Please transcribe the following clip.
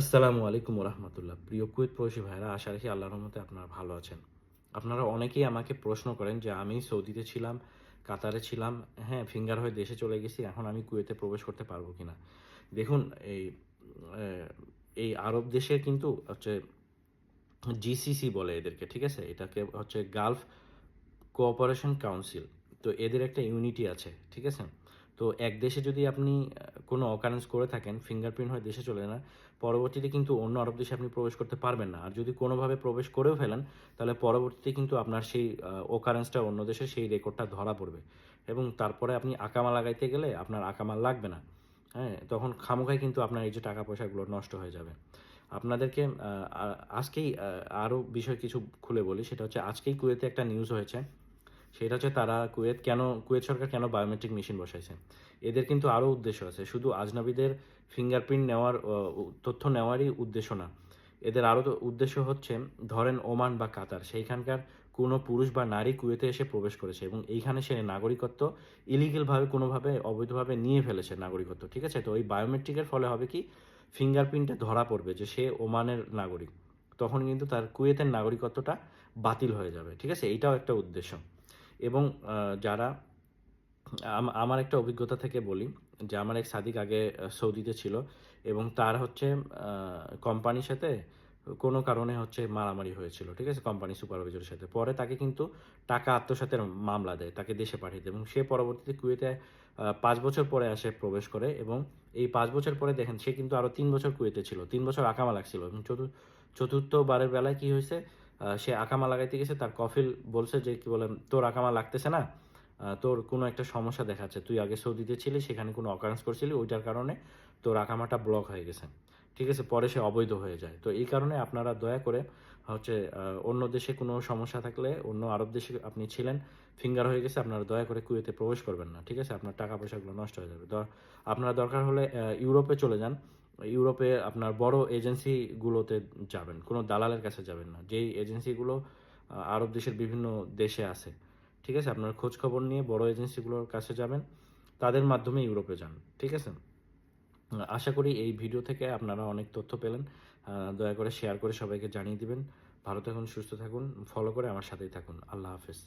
আসসালামু আলাইকুম রহমতুল্লাহ প্রিয় কুয়েত প্রবাসী ভাইরা আশা রাখি আল্লাহর রহমতে আপনারা ভালো আছেন। আপনারা অনেকেই আমাকে প্রশ্ন করেন যে আমি সৌদিতে ছিলাম, কাতারে ছিলাম হ্যাঁ ফিঙ্গার হয়ে দেশে চলে গেছি, এখন আমি কুয়েতে প্রবেশ করতে পারব কি না দেখুন, এই এই আরব দেশে কিন্তু হচ্ছে জিসিসি বলে এদেরকে, ঠিক আছে? এটাকে হচ্ছে গালফ কোঅপারেশন কাউন্সিল তো এদের একটা ইউনিটি আছে, ঠিক আছে? তো এক দেশে যদি আপনি কোনো অকারেন্স করে থাকেন ফিঙ্গারপ্রিন্ট হয়ে দেশে চলে না পরবর্তীতে কিন্তু অন্য আরব দেশে আপনি প্রবেশ করতে পারবেন না। আর যদি কোনোভাবে প্রবেশ করেও ফেলেন, তাহলে পরবর্তীতে কিন্তু আপনার সেই ওকারেন্সটা অন্য দেশে সেই রেকর্ডটা ধরা পড়বে। এবং তারপরে আপনি আকামা লাগাইতে গেলে আপনার আকামা লাগবে না। হ্যাঁ তখন খামোখাই কিন্তু আপনার এই যে টাকা পয়সাগুলো নষ্ট হয়ে যাবে। আপনাদেরকে আজকেই আরও বিষয় কিছু খুলে বলি। সেটা হচ্ছে, আজকেই কুয়েতে একটা নিউজ হয়েছে। সেটা হচ্ছে তারা কুয়েত কেন, কুয়েত সরকার কেন বায়োমেট্রিক মেশিন বসাইছে? এদের কিন্তু আরও উদ্দেশ্য আছে। শুধু আজনাবিদের ফিঙ্গারপ্রিন্ট নেওয়ার তথ্য নেওয়ারই উদ্দেশ্য না। এদের আরও উদ্দেশ্য হচ্ছে, ধরেন ওমান বা কাতার, সেইখানকার কোনো পুরুষ বা নারী কুয়েতে এসে প্রবেশ করেছে এবং এইখানে সে নাগরিকত্ব ইলিগেলভাবে কোনোভাবে অবৈধভাবে নিয়ে ফেলেছে নাগরিকত্ব, ঠিক আছে? তো ওই বায়োমেট্রিকের ফলে হবে কি ফিঙ্গারপ্রিন্টে ধরা পড়বে যে সে ওমানের নাগরিক। তখন কিন্তু তার কুয়েতের নাগরিকত্বটা বাতিল হয়ে যাবে, ঠিক আছে? এইটাও একটা উদ্দেশ্য। এবং যারা আমার একটা অভিজ্ঞতা থেকে বলি যে আমার এক সাদিক আগে সৌদিতে ছিল এবং তার হচ্ছে কোম্পানির সাথে কোনো কারণে হচ্ছে মারামারি হয়েছিল, ঠিক আছে? কোম্পানি সুপারভাইজারের সাথে। পরে তাকে কিন্তু টাকা আত্মসাতের মামলা দেয়, তাকে দেশে পাঠিয়ে দেয় এবং সে পরবর্তীতে কুয়েতে পাঁচ বছর পরে আসে প্রবেশ করে এবং এই পাঁচ বছর পরে দেখেন সে কিন্তু আরও তিন বছর কুয়েতে ছিল, তিন বছর আকামা লাগছিল এবং চতুর্থ চতুর্থবারের বেলায় কী হয়েছে? সে আকামা লাগাইতে গেছে, তার কফিল বলছে যে, কি বলে, তোর আকামা লাগতেছে না? তোর কোনো একটা সমস্যা দেখাচ্ছে। তুই আগে সৌদিতে ছিলি, সেখানে কোনো অকারেন্স করছিলি, ওইটার কারণে তোর আকামাটা ব্লক হয়ে গেছে। ঠিক আছে, পরে সে অবৈধ হয়ে যায়। তো এই কারণে আপনারা দয়া করে, হচ্ছে অন্য দেশে কোনো সমস্যা থাকলে, অন্য আরব দেশে আপনি ছিলেন ফিঙ্গার হয়ে গেছে, আপনারা দয়া করে কুয়েতে প্রবেশ করবেন না। ঠিক আছে, আপনার টাকা পয়সাগুলো নষ্ট হয়ে যাবে। আপনারা দরকার হলে ইউরোপে চলে যান। ইউরোপে আপনার বড় এজেন্সিগুলোতে যাবেন, কোনো দালালের কাছে যাবেন না। যেই এজেন্সিগুলো আরব দেশের বিভিন্ন দেশে আছে। ঠিক আছে? আপনার খোঁজ খবর নিয়ে বড় এজেন্সিগুলোর কাছে যাবেন, তাদের মাধ্যমে ইউরোপে যান। ঠিক আছে? আশা করি এই ভিডিও থেকে আপনারা অনেক তথ্য পেলেন। দয়া করে শেয়ার করে সবাইকে জানিয়ে দিবেন। ভালো থাকুন, সুস্থ থাকুন ফলো করে আমার সাথেই থাকুন। আল্লাহ হাফেজ।